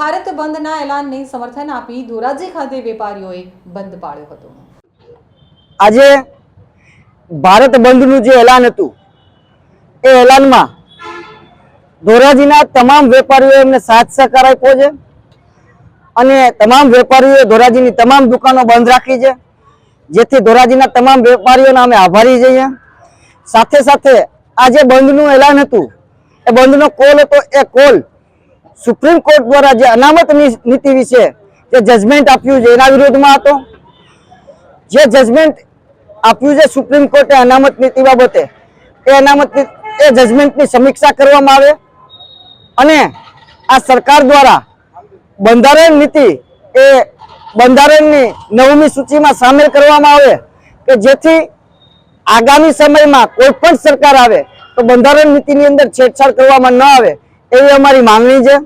ભારત બંધના એલાનને સમર્થન આપી ધોરાજી ખાતે વેપારીઓએ બંધ પાળ્યો હતો. આજે ભારત બંધનું જે એલાન હતું, એ એલાનમાં ધોરાજીના તમામ વેપારીઓએ એમને સાથ સહકાર આપ્યો છે અને તમામ વેપારીઓએ ધોરાજીની તમામ દુકાનો બંધ રાખી છે, જેથી ધોરાજીના તમામ વેપારીઓને અમે આભારી જઈએ સાથે સાથે આ જે બંધનું એલાન હતું, એ બંધનો કોલ હતો, એ કોલ સુપ્રીમ કોર્ટ દ્વારા જે અનામત નીતિ વિશે જે જજમેન્ટ આપ્યું છે, એના વિરોધમાં હતો. જે જજમેન્ટ આપ્યું છે સુપ્રીમ કોર્ટે અનામત નીતિ બાબતે, એ અનામત એ જજમેન્ટની સમીક્ષા કરવામાં આવે અને આ સરકાર દ્વારા બંધારણ નીતિ એ બંધારણની નવમી સૂચિમાં સામેલ કરવામાં આવે કે જેથી આગામી સમયમાં કોઈ પણ સરકાર આવે તો બંધારણ નીતિની અંદર છેડછાડ કરવામાં ન આવે. એવી અમારી માંગણી છે.